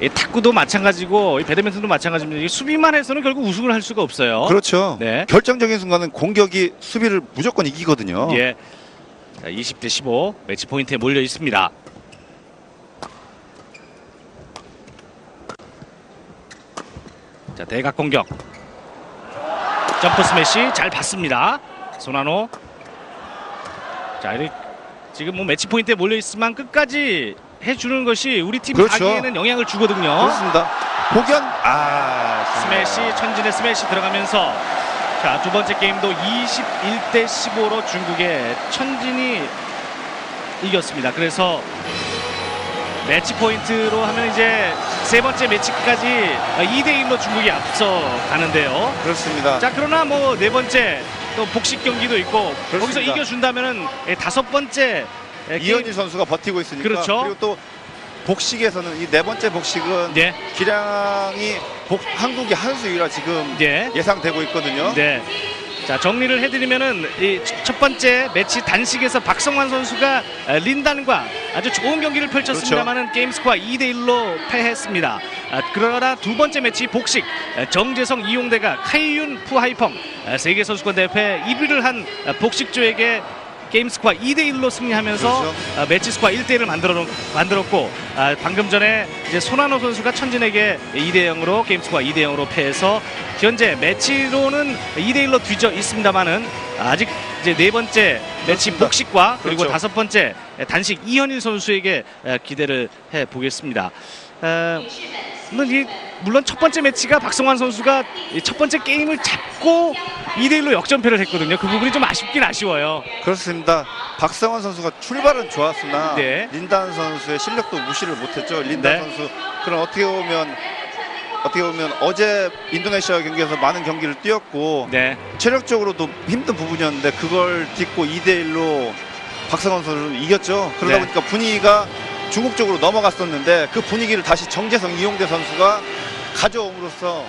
이 탁구도 마찬가지고 이 배드민턴도 마찬가지입니다. 이 수비만 해서는 결국 우승을 할 수가 없어요. 그렇죠. 네. 결정적인 순간은 공격이 수비를 무조건 이기거든요. 예. 자, 20대 15 매치 포인트에 몰려 있습니다. 자, 대각 공격. 점프 스매시 잘 봤습니다. 소나노. 자, 지금 뭐 매치 포인트에 몰려 있지만 끝까지 해주는 것이 우리 팀 그렇죠. 가기에는 영향을 주거든요. 그렇습니다. 복연 아 스매시 천진의 스매시 들어가면서 자 두 번째 게임도 21대 15로 중국의 천진이 이겼습니다. 그래서 매치 포인트로 하면 이제 세 번째 매치까지 2대 1로 중국이 앞서 가는데요. 그렇습니다. 자 그러나 뭐 네 번째 또 복식 경기도 있고 거기서 그렇습니다. 이겨준다면은 예, 다섯 번째 예, 게임- 이현희 선수가 버티고 있으니까 그렇죠. 리고 또 복식에서는 이 네 번째 복식은 네, 기량이 복- 한국이 한 수위라 지금 네. 예상되고 있거든요. 네. 자 정리를 해드리면은 이 첫 번째 매치 단식에서 박성환 선수가 아, 린단과 아주 좋은 경기를 펼쳤습니다만은 게임 스코어 2대 1로 패했습니다. 아, 그러나 두 번째 매치 복식 아, 정재성 이용대가 카이윤 푸하이펑 아, 세계 선수권 대회 1위를 한 아, 복식조에게 게임 스코어 2대 1로 승리하면서 그렇죠. 아, 매치 스코어 1대 1을 만들어 만들었고 아, 방금 전에 이제 손한호 선수가 천진에게 2대 0으로 게임 스코어 2대 0으로 패해서 현재 매치로는 2대 1로 뒤져 있습니다만은 아직 이제 네 번째 매치 그렇습니다. 복식과 그리고 그렇죠. 다섯 번째 단식 이현일 선수에게 에, 기대를 해 보겠습니다. 어, 물론, 이, 물론 첫 번째 매치가 박성환 선수가 이첫 번째 게임을 잡고 2대 1로 역전패를 했거든요. 그 부분이 좀 아쉽긴 아쉬워요. 그렇습니다. 박성원 선수가 출발은 좋았으나 네. 린단 선수의 실력도 무시를 못했죠. 린단 네. 선수 그럼 어떻게 보면 어떻게 보면 어제 인도네시아 경기에서 많은 경기를 뛰었고 네. 체력적으로도 힘든 부분이었는데 그걸 딛고 2대 1로 박성원 선수를 이겼죠. 그러다 네. 보니까 분위기가 중국 쪽으로 넘어갔었는데 그 분위기를 다시 정재성 이용대 선수가 가져옴으로써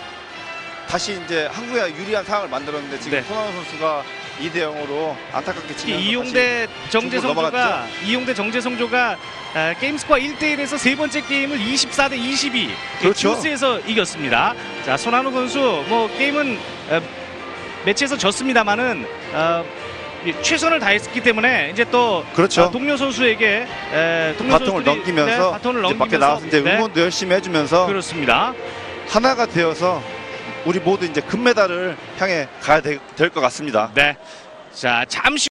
다시 이제 한국에 유리한 상황을 만들었는데 지금 네. 손아섭 선수가 2대 0으로 안타깝게 지면서 이용대 정재성조가. 이용대 정재성조가 아, 게임 스코어 1대 1에서 세 번째 게임을 24대 22 그렇죠. 듀스에서 이겼습니다. 자 손한우 선수 뭐 게임은 어, 매치에서 졌습니다만은 어, 이 최선을 다했기 때문에 이제 또 그렇죠. 어, 동료 선수에게 에, 동료 바통을 선수들이, 넘기면서 네, 이제 넘기면서 밖에 나와서 이제 네, 응원도 열심히 해주면서 그렇습니다. 하나가 되어서 우리 모두 이제 금메달을 향해 가야 될 것 같습니다. 네. 자 잠시